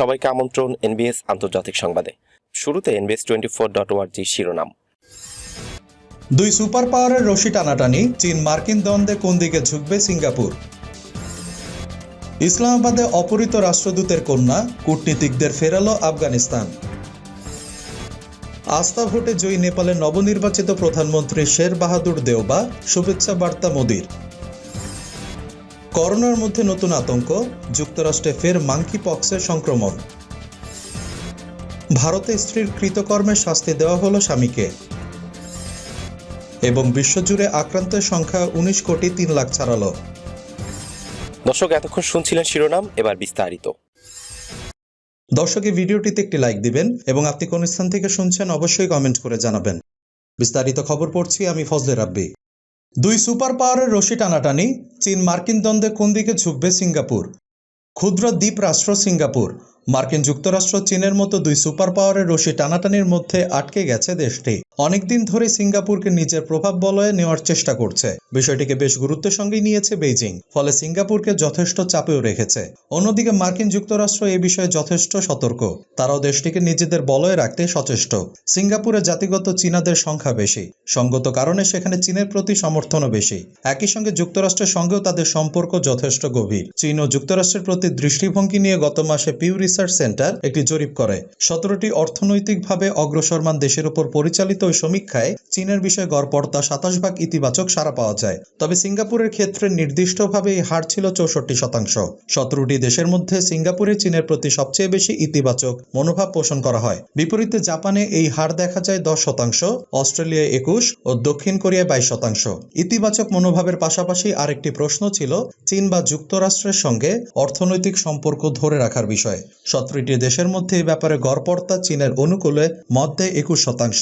সবাইকে আমন্ত্রণ এনবিএস আন্তর্জাতিক সংবাদে। শুরুতে এনবিএস টোয়েন্টি ফোর ডট ওয়ার্জি শিরোনাম। দুই সুপার পাওয়ারের রশি টানাটানি, চীন মার্কিন দ্বন্দ্বে কোন দিকে ঝুঁকবে সিঙ্গাপুর? ইসলামাবাদে অপহৃত রাষ্ট্রদূতের কন্যা, কূটনীতিকদের ফেরালো আফগানিস্তান। আস্থা ভোটে জয়ী নেপালের নবনির্বাচিত প্রধানমন্ত্রী শের বাহাদুর দেওবা, শুভেচ্ছা বার্তা মোদির। করোনার মধ্যে নতুন আতঙ্ক যুক্তরাষ্ট্রে ফের মাঙ্কি পক্সের সংক্রমণ। ভারতে স্ত্রীর কৃতকর্মের শাস্তি দেওয়া হলো স্বামীকে। এবং বিশ্বজুড়ে আক্রান্তের সংখ্যা উনিশ কোটি তিন লাখ ছাড়ালো। দর্শক এতক্ষণ শুনছিলেন শিরোনাম এবার বিস্তারিত। দর্শক এই ভিডিওটিতে একটি লাইক দিবেন এবং আপনি কোন স্থান থেকে শুনছেন অবশ্যই কমেন্ট করে জানাবেন। বিস্তারিত খবর পড়ছি আমি ফজলে রাব্বি। দুই সুপার পাওয়ারের রশি টানাটানি, চীন মার্কিন দ্বন্দ্বে কোন দিকে ঝুঁকবে সিঙ্গাপুর? ক্ষুদ্র দ্বীপ রাষ্ট্র সিঙ্গাপুর মার্কিন যুক্তরাষ্ট্র চীনের মতো দুই সুপার পাওয়ারের রশি টানাটানির মধ্যে আটকে গেছে দেশটি। অনেকদিন ধরে সিঙ্গাপুরকে নিজের প্রভাব বলয়ে নেওয়ার চেষ্টা করছে। বিষয়টিকে বেশ গুরুত্বের সঙ্গে নিয়েছে বেইজিং, ফলে সিঙ্গাপুরকে যথেষ্ট চাপেও রেখেছে। অন্যদিকে মার্কিন যুক্তরাষ্ট্র এ বিষয়ে যথেষ্ট সতর্ক। তারাও দেশটিকে নিজেদের বলয়ে রাখতে সচেষ্ট। সিঙ্গাপুরে জাতিগত চীনাদের সংখ্যা বেশি। সঙ্গত কারণে সেখানে চীনের প্রতি সমর্থনও বেশি। একই সঙ্গে যুক্তরাষ্ট্রের সঙ্গেও তাদের সম্পর্ক যথেষ্ট গভীর। চীন ও যুক্তরাষ্ট্রের প্রতি দৃষ্টিভঙ্গি নিয়ে গত মাসে পিউ রিসার্চ সেন্টার একটি জরিপ করে। সতেরোটি অর্থনৈতিকভাবে অগ্রসরমান দেশের উপর পরিচালিত ওই সমীক্ষায় চীনের বিষয়ে গড়পড়তা সাতাশ ভাগ ইতিবাচক সাড়া পাওয়া যায়। তবে সিঙ্গাপুরের ক্ষেত্রে নির্দিষ্টভাবে এই হার ছিল চৌষট্টি শতাংশ। সতেরোটি দেশের মধ্যে সিঙ্গাপুরে চীনের প্রতি সবচেয়ে বেশি ইতিবাচক মনোভাব পোষণ করা হয়। বিপরীতে জাপানে এই হার দেখা যায় দশ শতাংশ, অস্ট্রেলিয়ায় একুশ ও দক্ষিণ কোরিয়ায় বাইশ শতাংশ। ইতিবাচক মনোভাবের পাশাপাশি আরেকটি প্রশ্ন ছিল, চীন বা যুক্তরাষ্ট্রের সঙ্গে অর্থনৈতিক সম্পর্ক ধরে রাখার বিষয়ে। সতেরোটি দেশের মধ্যে এই ব্যাপারে গড়পড়তা চীনের অনুকূলে মধ্যে একুশ শতাংশ,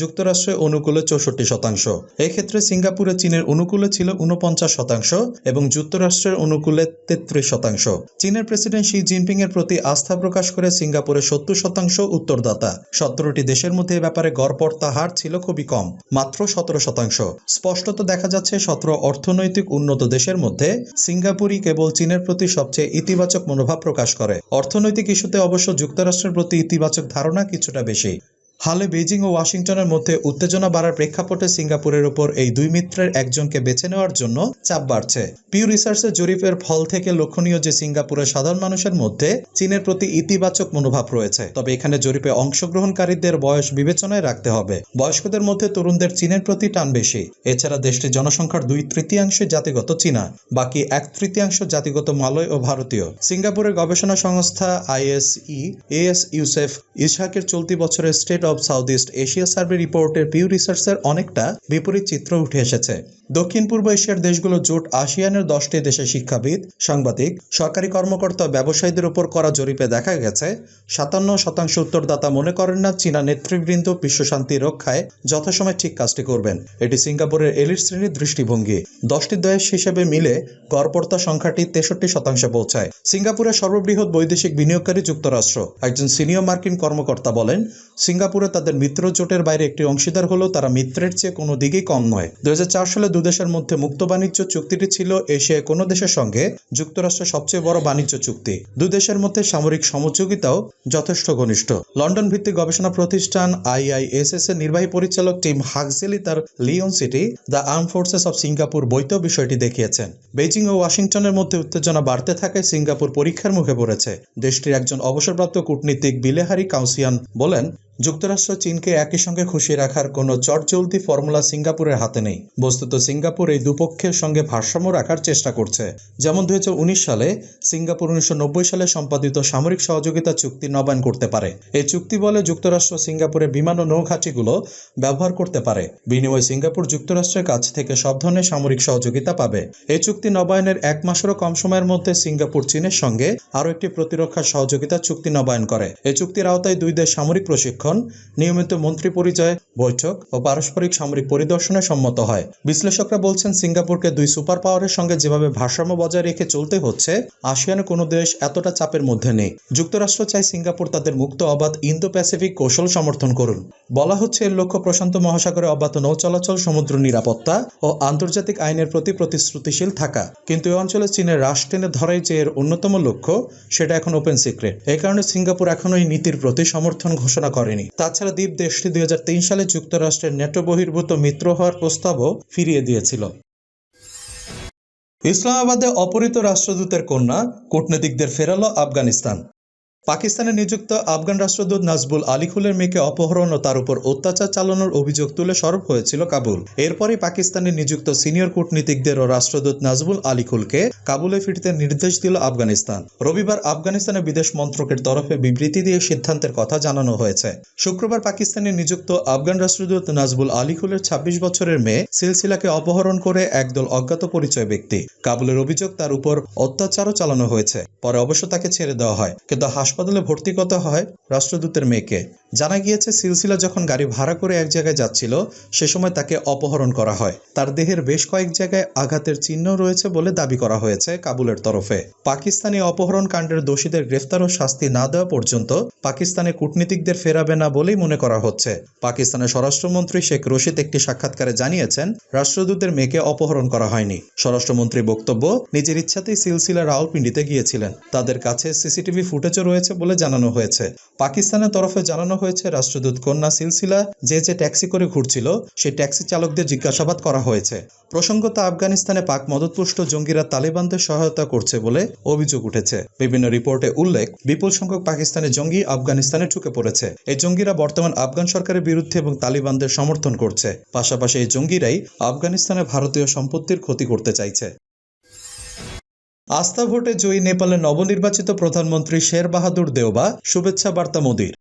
যুক্তরাষ্ট্রের অনুকূলে চৌষট্টি শতাংশ। এক্ষেত্রে সিঙ্গাপুরে চীনের অনুকূলে ছিল উনপঞ্চাশ শতাংশ এবং যুক্তরাষ্ট্রের অনুকূলে তেত্রিশ শতাংশ। চীনের প্রেসিডেন্ট শি জিনপিং এর প্রতি আস্থা প্রকাশ করে সিঙ্গাপুরে সত্তর শতাংশ উত্তরদাতা। সতেরোটি দেশের মধ্যে এ ব্যাপারে গড়পড়তা হার ছিল খুবই কম, মাত্র সতেরো শতাংশ। স্পষ্টত দেখা যাচ্ছে, সতেরো অর্থনৈতিক উন্নত দেশের মধ্যে সিঙ্গাপুরই কেবল চীনের প্রতি সবচেয়ে ইতিবাচক মনোভাব প্রকাশ করে। অর্থনৈতিক ইস্যুতে অবশ্য যুক্তরাষ্ট্রের প্রতি ইতিবাচক ধারণা কিছুটা বেশি। হালে বেজিং ও ওয়াশিংটনের মধ্যে উত্তেজনা বাড়ার প্রেক্ষাপটে সিঙ্গাপুরের উপর এই দুই মিত্রের একজনকে বেছে নেওয়ার জন্য চাপ বাড়ছে। পিউ রিসার্চের জরিপের ফল থেকে লক্ষণীয় যে সিঙ্গাপুরের সাধারণ মানুষের মধ্যে চীনের প্রতি ইতিবাচক মনোভাব রয়েছে। তবে এখানে জরিপে অংশগ্রহণকারীদের বয়স বিবেচনায় রাখতে হবে। বয়স্কদের মধ্যে তরুণদের চীনের প্রতি টান বেশি। এছাড়া দেশটির জনসংখ্যার দুই তৃতীয়াংশ জাতিগত চীনা, বাকি এক তৃতীয়াংশ জাতিগত মালয় ও ভারতীয়। সিঙ্গাপুরের গবেষণা সংস্থা আইএসই এএস ইউসেফ ইসহাকের চলতি বছরের state of south east Asia survey রিপোর্টের পিউ রিসার্চের অনেকটা বিপরীত চিত্র উঠে এসেছে। দক্ষিণ পূর্ব এশিয়ার দেশগুলো জোট আসিয়ানের দশটি দেশের শিক্ষাবিদ, সাংবাদিক, সরকারি কর্মকর্তা, ব্যবসায়ীদের উপর করা জরিপে দেখা গেছে, সাতান্ন শতাংশ উত্তরদাতা মনে করেন না চীনা নেতৃবৃন্দ বিশ্বশান্তি রক্ষায় যথাসময় ঠিক কাজটি করবেন। এটি সিঙ্গাপুরের এলিট শ্রেণির দৃষ্টিভঙ্গি। দশটি দেশ হিসেবে মিলে গড়পড়তা সংখ্যাটি তেষট্টি শতাংশে পৌঁছায়। সিঙ্গাপুরের সর্ববৃহৎ বৈদেশিক বিনিয়োগকারী যুক্তরাষ্ট্র। একজন সিনিয়র মার্কিন কর্মকর্তা বলেন, সিঙ্গাপুরে তাদের মিত্র জোটের বাইরে একটি অংশীদার হলেও তারা মিত্রের চেয়ে কোনো দিকেই কম নয়। দু সালে দুদেশের মধ্যে মুক্ত বাণিজ্য চুক্তিটি ছিল এশিয়ায় কোনো দেশের সঙ্গে যুক্তরাষ্ট্রের সবচেয়ে বড় বাণিজ্য চুক্তি। দুই দেশের মধ্যে সামরিক সহযোগিতাও যথেষ্ট ঘনিষ্ঠ। লন্ডন ভিত্তিক গবেষণা প্রতিষ্ঠান আইআইএসএস এর নির্বাহী পরিচালক টিম হাকজেলি তার Lion City, the armed forces of Singapore বইতেও বিষয়টি দেখিয়েছেন। বেজিং ও ওয়াশিংটনের মধ্যে উত্তেজনা বাড়তে থাকে সিঙ্গাপুর পরীক্ষার মুখে পড়েছে। দেশটির একজন অবসরপ্রাপ্ত কূটনীতিক বিলেহারি কাউসিয়ান বলেন যুক্তরাষ্ট্র চীনকে একই সঙ্গে খুশি রাখার কোনো চটচলতি ফর্মুলা সিঙ্গাপুরের হাতে নেই। বস্তুত সিঙ্গাপুর এই দুপক্ষের সঙ্গে ভারসাম্য রাখার চেষ্টা করছে। যেমন দুই হাজার উনিশ সালে সিঙ্গাপুর উনিশশো নব্বই সালে সম্পাদিত সামরিক সহযোগিতা চুক্তি নবায়ন করতে পারে। এই চুক্তি বলে যুক্তরাষ্ট্র সিঙ্গাপুরের বিমান ও নৌঘাটিগুলো ব্যবহার করতে পারে। বিনিময়ে সিঙ্গাপুর যুক্তরাষ্ট্রের কাছ থেকে সব ধরনের সামরিক সহযোগিতা পাবে। এই চুক্তি নবায়নের এক মাসেরও কম সময়ের মধ্যে সিঙ্গাপুর চীনের সঙ্গে আরও একটি প্রতিরক্ষা সহযোগিতা চুক্তি নবায়ন করে। এই চুক্তির আওতায় দুই দেশ সামরিক প্রশিক্ষণ পর্যবেক্ষণ নিয়মিত মন্ত্রী পরিচয়, বৈঠক ও পারস্পরিক সামরিক পরিদর্শনে সম্মত হয়। বিশ্লেষকরা বলছেন, সিঙ্গাপুরকে দুই সুপার পাওয়ারের সঙ্গে যেভাবে ভারসাম্য বজায় রেখে চলতে হচ্ছে, আসিয়ানে কোনো দেশ এতটা চাপের মধ্যে নেই। যুক্তরাষ্ট্র চায় সিঙ্গাপুর তাদের মুক্ত অবাধ ইন্দো প্যাসিফিক কৌশল সমর্থন করুন। বলা হচ্ছে, এর লক্ষ্য প্রশান্ত মহাসাগরে অবাধ নৌ চলাচল সমুদ্র নিরাপত্তা ও আন্তর্জাতিক আইনের প্রতি প্রতিশ্রুতিশীল থাকা। কিন্তু এই অঞ্চলে চীনের রাশ টেনে ধরাই যে এর অন্যতম লক্ষ্য, সেটা এখন ওপেন সিক্রেট। এই কারণে সিঙ্গাপুর এখনও এই নীতির প্রতি সমর্থন ঘোষণা করেনি। তাছাড়া দ্বীপ দেশটি দুই হাজার তিন সালে যুক্তরাষ্ট্রের নেটো বহির্ভূত মিত্র হওয়ার প্রস্তাবও ফিরিয়ে দিয়েছিল। ইসলামাবাদে অপহৃত রাষ্ট্রদূতের কন্যা, কূটনীতিকদের ফেরালো আফগানিস্তান। পাকিস্তানে নিযুক্ত আফগান রাষ্ট্রদূত নাজবুল আলিকুলের মেয়েকে অপহরণ ও তার উপর অত্যাচার চালানোর অভিযোগ তুলে সরব হয়েছিল কাবুল। এরপরই পাকিস্তানে নিযুক্ত সিনিয়র কূটনীতিকদের ও রাষ্ট্রদূত নাজবুল আলিকুলকে কাবুলে ফিরতে নির্দেশ দিল আফগানিস্তান। রবিবার আফগানিস্তানের বিদেশ মন্ত্রকের তরফে বিবৃতি দিয়ে সিদ্ধান্তের কথা জানানো হয়েছে। শুক্রবার পাকিস্তানে নিযুক্ত আফগান রাষ্ট্রদূত নাজবুল আলিকুলের ২৬ বছরের মেয়ে সিলসিলাকে অপহরণ করে একদল অজ্ঞাত পরিচয় ব্যক্তি। কাবুলের অভিযোগ তার উপর অত্যাচারও চালানো হয়েছে। পরে অবশ্য তাকে ছেড়ে দেওয়া হয়, কিন্তু হাসপাতালে ভর্তি করা হয় রাষ্ট্রদূতের মেয়েকে। জানা গিয়েছে, সিলসিলা যখন গাড়ি ভাড়া করে এক জায়গায় যাচ্ছিল, সে সময় তাকে অপহরণ করা হয়। তার দেহের বেশ কয়েক জায়গায় আঘাতের চিহ্ন রয়েছে বলে দাবি করা হয়েছে কাবুলের তরফে। পাকিস্তানি অপহরণ কাণ্ডের দোষীদের গ্রেফতার ও শাস্তি না দেওয়া পর্যন্ত পাকিস্তানে কূটনীতিকদের ফেরাবে না বলেই মনে করা হচ্ছে। পাকিস্তানের স্বরাষ্ট্রমন্ত্রী শেখ রশিদ একটি সাক্ষাৎকারে জানিয়েছেন রাষ্ট্রদূতের মেয়েকে অপহরণ করা হয়নি। স্বরাষ্ট্রমন্ত্রী বক্তব্য, নিজের ইচ্ছাতেই সিলসিলা রাওয়ালপিন্ডিতে গিয়েছিলেন। তাদের কাছে সিসিটিভি ফুটেজও রয়েছে বলে জানানো হয়েছে। পাকিস্তানের তরফে জানানো হয়েছে রাষ্ট্রদূত কন্যা সিলসিলা যে যে ট্যাক্সি করে ঘুরছিল, সেই ট্যাক্সি চালকদের জিজ্ঞাসাবাদ করা হয়েছে। প্রসঙ্গত, আফগানিস্তানে পাক মদতপুষ্ট জঙ্গিরা তালিবানদের সহায়তা করছে বলে অভিযোগ উঠেছে। বিভিন্ন রিপোর্টে উল্লেখ, বিপুল সংখ্যক পাকিস্তানি জঙ্গি আফগানিস্তানে ঢুকে পড়েছে। এই জঙ্গিরা বর্তমান আফগান সরকারের বিরুদ্ধে এবং তালিবানদের সমর্থন করছে। পাশাপাশি এই জঙ্গিরাই আফগানিস্তানে ভারতীয় সম্পত্তির ক্ষতি করতে চাইছে। আস্থা ভোটে জয়ী নেপালের নবনির্বাচিত প্রধানমন্ত্রী শের বাহাদুর দেওবা, শুভেচ্ছা বার্তা মোদীর।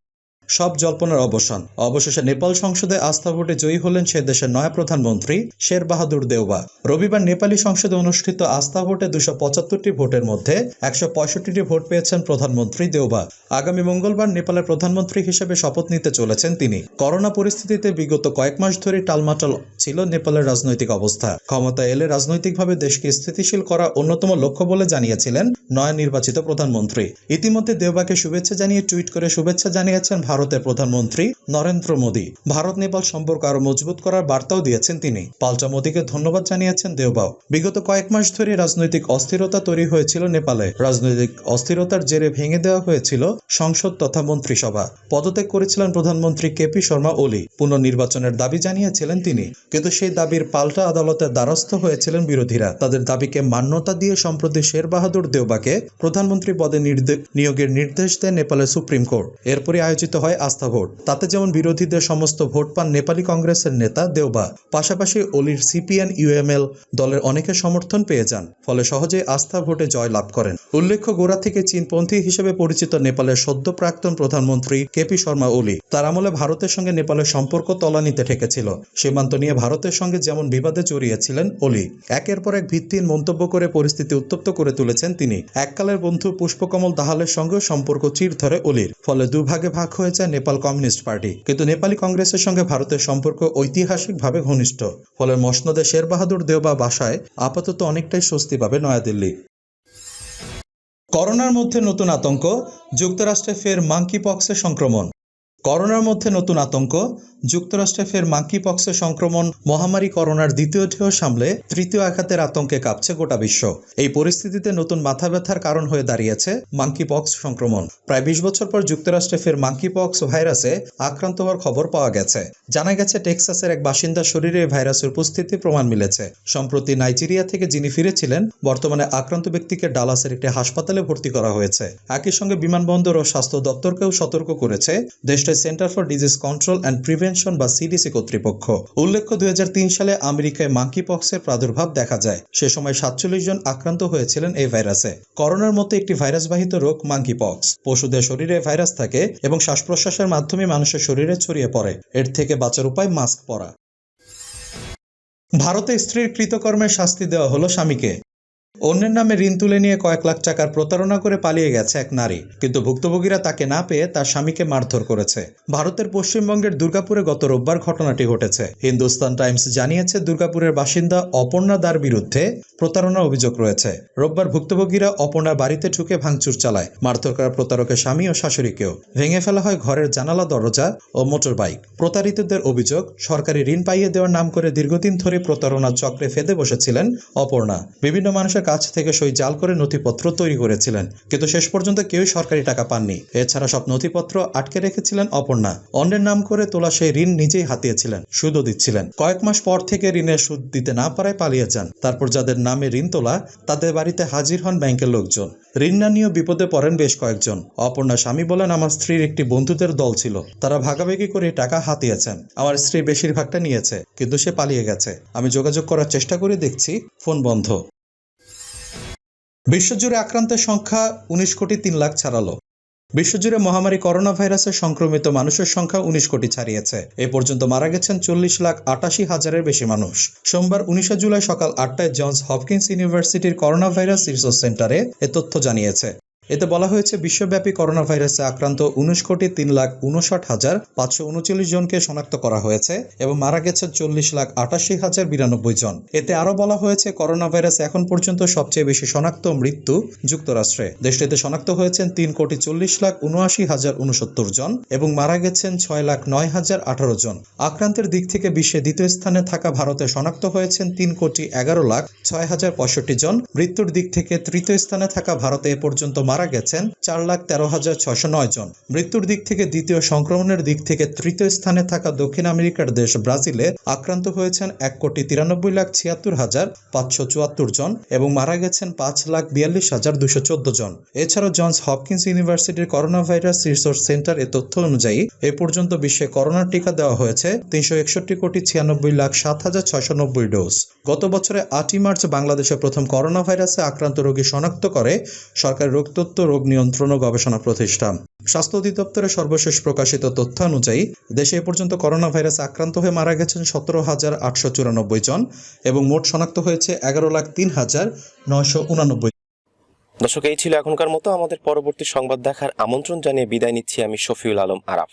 সব জল্পনার অবসান। অবশেষে নেপাল সংসদে আস্থা ভোটে জয়ী হলেন সে দেশের নয়া প্রধানমন্ত্রী শের বাহাদুর দেওবা। রবিবার নেপালি সংসদে অনুষ্ঠিত আস্থা ভোটে দুশো পঁচাত্তরটি ভোটের মধ্যে একশো পঁয়ষট্টিটি ভোট পেয়েছেন প্রধানমন্ত্রী দেওবা। আগামী মঙ্গলবার নেপালের প্রধানমন্ত্রী হিসেবে শপথ নিতে চলেছেন তিনি। করোনা পরিস্থিতিতে বিগত কয়েক মাস ধরে টালমাটাল ছিল নেপালের রাজনৈতিক অবস্থা। ক্ষমতা এলে রাজনৈতিকভাবে দেশকে স্থিতিশীল করা অন্যতম লক্ষ্য বলে জানিয়েছিলেন নয়া নির্বাচিত প্রধানমন্ত্রী। ইতিমধ্যে দেওবাকে শুভেচ্ছা জানিয়ে টুইট করে শুভেচ্ছা জানিয়েছেন ভারতের প্রধানমন্ত্রী নরেন্দ্র মোদী। ভারত নেপাল সম্পর্ক আরও মজবুত করার বার্তাও দিয়েছেন তিনি। পাল্টা মোদীকে ধন্যবাদ জানিয়েছেন দেওবাও। বিগত কয়েক মাস ধরে রাজনৈতিক অস্থিরতা তৈরি হয়েছিল নেপালে। রাজনৈতিক অস্থিরতার জেরে ভেঙে দেওয়া হয়েছিল সংসদ তথা মন্ত্রিসভা। পদত্যাগ করেছিলেন প্রধানমন্ত্রী কেপি শর্মা ওলি। পুনর্নির্বাচনের দাবি জানিয়েছিলেন তিনি। কিন্তু সেই দাবির পাল্টা আদালতের দ্বারস্থ হয়েছিলেন বিরোধীরা। তাদের দাবিকে মান্যতা দিয়ে সম্প্রতি শের বাহাদুর দেওবাকে প্রধানমন্ত্রী পদে নিয়োগের নির্দেশ দেয় নেপালের সুপ্রিম কোর্ট। এরপরে আয়োজিত হয় আস্থা ভোট। তাতে যেমন বিরোধীদের সমস্ত ভোট পান নেপালি কংগ্রেসের নেতা দেওবা। পাশাপাশি অলির সিপিএন ইউএমএল দলের অনেকের সমর্থন পেয়ে যান, ফলে সহজেই আস্থা ভোটে জয় লাভ করেন। উল্লেখ্য, গোড়া থেকে চীনপন্থী হিসেবে পরিচিত নেপালের সদ্য প্রাক্তন প্রধানমন্ত্রী কেপি শর্মা ওলি তার আমলে ভারতের সঙ্গে নেপালের সম্পর্ক তলানিতে ঠেকেছিল। সীমান্ত নিয়ে ভারতের সঙ্গে যেমন বিবাদে জড়িয়েছিলেন ওলি, একের পর এক ভিত্তিহীন মন্তব্য করে পরিস্থিতি উত্তপ্ত করে তুলেছেন তিনি। এককালের বন্ধু পুষ্পকমল দাহালের সঙ্গে সম্পর্ক চির ধরে ওলির, ফলে দুভাগে ভাগ হয়ে যায় নেপাল কমিউনিস্ট পার্টি। কিন্তু নেপালি কংগ্রেসের সঙ্গে ভারতের সম্পর্ক ঐতিহাসিকভাবে ঘনিষ্ঠ। ফলে মসনদে শের বাহাদুর দেওবা বাসায় আপাতত অনেকটাই স্বস্তি পাবে নয়াদিল্লি। করোনার মধ্যে নতুন আতঙ্ক, যুক্তরাষ্ট্রে ফের মাঙ্কি পক্সের সংক্রমণ। করোনার মধ্যে নতুন আতঙ্ক, যুক্তরাষ্ট্রে ফের মাঙ্কি সংক্রমণ, মহামারী করোনার দ্বিতীয় ঢেউ সামলে তৃতীয় আঘাতের আতঙ্কে কাঁপছে গোটা বিশ্ব। এই পরিস্থিতিতে নতুন মাথা ব্যথার কারণ হয়ে দাঁড়িয়েছে মাঙ্কি পক্স সংক্রমণ। প্রায় বিশ বছর পর যুক্তরাষ্ট্রে ফের মাঙ্কি পক্স ভাইরাসে আক্রান্ত হওয়ার খবর পাওয়া গেছে। জানা গেছে, টেক্সাসের এক বাসিন্দার শরীরে এই ভাইরাসের উপস্থিতি প্রমাণ মিলেছে। সম্প্রতি নাইজেরিয়া থেকে যিনি ফিরেছিলেন, বর্তমানে আক্রান্ত ব্যক্তিকে ডালাসের একটি হাসপাতালে ভর্তি করা হয়েছে। একই সঙ্গে বিমানবন্দর ও স্বাস্থ্য দপ্তরকেও সতর্ক করেছে। দেশটির centre for disease control and prevention বা সিডিসি কর্তৃপক্ষ। উল্লেখ্য, দুই সালে আমেরিকায় মাঙ্কি পক্সের প্রাদুর্ভাব দেখা যায়। সে সময় সাতচল্লিশ জন আক্রান্ত হয়েছিলেন এই ভাইরাসে। করোনার মতো একটি ভাইরাসবাহিত রোগ মাঙ্কি পক্স পশুদের শরীরে ভাইরাস থাকে এবং শ্বাস প্রশ্বাসের মাধ্যমে মানুষের শরীরে ছড়িয়ে পড়ে। এর থেকে বাঁচার উপায় মাস্ক পরা। ভারতে স্ত্রীর কৃতকর্মের শাস্তি দেওয়া হলো স্বামীকে। অন্যের নামে ঋণ তুলে নিয়ে কয়েক লাখ টাকার প্রতারণা করে পালিয়ে গেছে এক নারী। কিন্তু ভুক্তভোগীরা তাকে না পেয়ে তার স্বামীকে মারধর করেছে। ভারতের পশ্চিমবঙ্গের দুর্গাপুরে গত রোববার ঘটনাটি ঘটেছে। হিন্দুস্তান টাইমস জানিয়েছে, দুর্গাপুরের বাসিন্দা অপর্ণা দার বিরুদ্ধে প্রতারণার অভিযোগ রয়েছে। রোববার ভুক্তভোগীরা অপর্ণার বাড়িতে ঢুকে ভাঙচুর চালায়। মারধর করা প্রতারকের স্বামী ও শাশুড়িকেও। ভেঙে ফেলা হয় ঘরের জানালা, দরজা ও মোটর বাইক প্রতারিতদের অভিযোগ, সরকারি ঋণ পাইয়ে দেওয়ার নাম করে দীর্ঘদিন ধরে প্রতারণার চক্রে ফেদে বসেছিলেন অপর্ণা। বিভিন্ন মানুষের কাছ থেকে সই জাল করে নথিপত্র তৈরি করেছিলেন, কিন্তু শেষ পর্যন্ত কেউই সরকারি টাকা পাননি। এছাড়া সব নথিপত্র আটকে রেখেছিলেন অপর্ণা। অন্যের নাম করে তোলা সেই ঋণ নিজেই হাতিয়েছিলেন, সুদও দিচ্ছিলেন। কয়েক মাস পর থেকে ঋণের সুদ দিতে না পারায় পালিয়ে যান। তারপর যাদের নামে ঋণ তোলা, তাদের বাড়িতে হাজির হন ব্যাংকের লোকজন। ঋণ না নিয়েও বিপদে পড়েন বেশ কয়েকজন। অপর্ণা স্বামী বলেন, আমার স্ত্রীর একটি বন্ধুদের দল ছিল। তারা ভাগাভাগি করে টাকা হাতিয়েছেন। আমার স্ত্রী বেশিরভাগটা নিয়েছে, কিন্তু সে পালিয়ে গেছে। আমি যোগাযোগ করার চেষ্টা করে দেখছি, ফোন বন্ধ। বিশ্বজুড়ে আক্রান্তের সংখ্যা উনিশ কোটি তিন লাখ ছাড়ালো। বিশ্বজুড়ে মহামারী করোনা ভাইরাসে সংক্রমিত মানুষের সংখ্যা উনিশ কোটি ছাড়িয়েছে। এ পর্যন্ত মারা গেছেন চল্লিশ লাখ আটাশি হাজারের বেশি মানুষ। সোমবার উনিশে জুলাই সকাল আটটায় জনস হপকিন্স ইউনিভার্সিটির করোনা ভাইরাস রিসোর্স সেন্টারে এ তথ্য জানিয়েছে। এতে বলা হয়েছে, বিশ্বব্যাপী করোনা ভাইরাসে আক্রান্ত উনিশ কোটি তিন লাখ উনষাট হাজার পাঁচশো উনচল্লিশ জনকে শনাক্ত করা হয়েছে এবং মারা গেছে চল্লিশ লাখ আটাশি হাজার বিরানব্বই জন। এতে আরও বলা হয়েছে করোনা ভাইরাস এখন পর্যন্ত সবচেয়ে বেশি শনাক্ত মৃত্যু যুক্তরাষ্ট্রে। দেশটিতে শনাক্ত হয়েছেন তিন কোটি চল্লিশ লাখ উনআশি হাজার উনসত্তর জন এবং মারা গেছেন ছয় লাখ নয় হাজার আঠারো জন। আক্রান্তের দিক থেকে বিশ্বে দ্বিতীয় স্থানে থাকা ভারতে শনাক্ত হয়েছেন তিন কোটি এগারো লাখ ছয় হাজার পঁয়ষট্টি জন। মৃত্যুর দিক থেকে তৃতীয় স্থানে থাকা ভারতে এ পর্যন্ত মারা গেছেন চার লাখ তেরো হাজার ছয়শো নয় জন। মৃত্যুর দিক থেকে দ্বিতীয় সংক্রমণের দিক থেকে তৃতীয় স্থানে থাকা দক্ষিণ আমেরিকার দেশ ব্রাজিলে আক্রান্ত হয়েছেন এক কোটি তিরানব্বই লাখ ছিয়াত্তর হাজার পাঁচশো চুয়াত্তর জন এবং মারা গেছেন পাঁচ লাখ বিয়াল্লিশ হাজার দুশো চোদ্দ জন। এছাড়াও জনস হপকিন্স ইউনিভার্সিটির করোনা ভাইরাস রিসোর্স সেন্টার এ তথ্য অনুযায়ী এ পর্যন্ত বিশ্বে করোনার টিকা দেওয়া হয়েছে তিনশো একষট্টি কোটি ছিয়ানব্বই লাখ সাত হাজার ছয়শো নব্বই ডোজ। গত বছরে আটই মার্চ বাংলাদেশে প্রথম করোনা ভাইরাসে আক্রান্ত রোগী শনাক্ত করে সরকারি রোগতত্ত্ব রোগ নিয়ন্ত্রণ ও গবেষণা প্রতিষ্ঠান। স্বাস্থ্য অধিদপ্তরের সর্বশেষ প্রকাশিত তথ্য অনুযায়ী, দেশে এ পর্যন্ত করোনা ভাইরাসে আক্রান্ত হয়ে মারা গেছেন সতেরো হাজার আটশো চুরানব্বই জন এবং মোট শনাক্ত হয়েছে এগারো লাখ তিন হাজার নয়শো উনানব্বই দর্শক, এই ছিল এখনকার মতো। আমাদের পরবর্তী সংবাদ দেখার আমন্ত্রণ জানিয়ে বিদায় নিচ্ছি আমি শফিউল আলম আরাফ।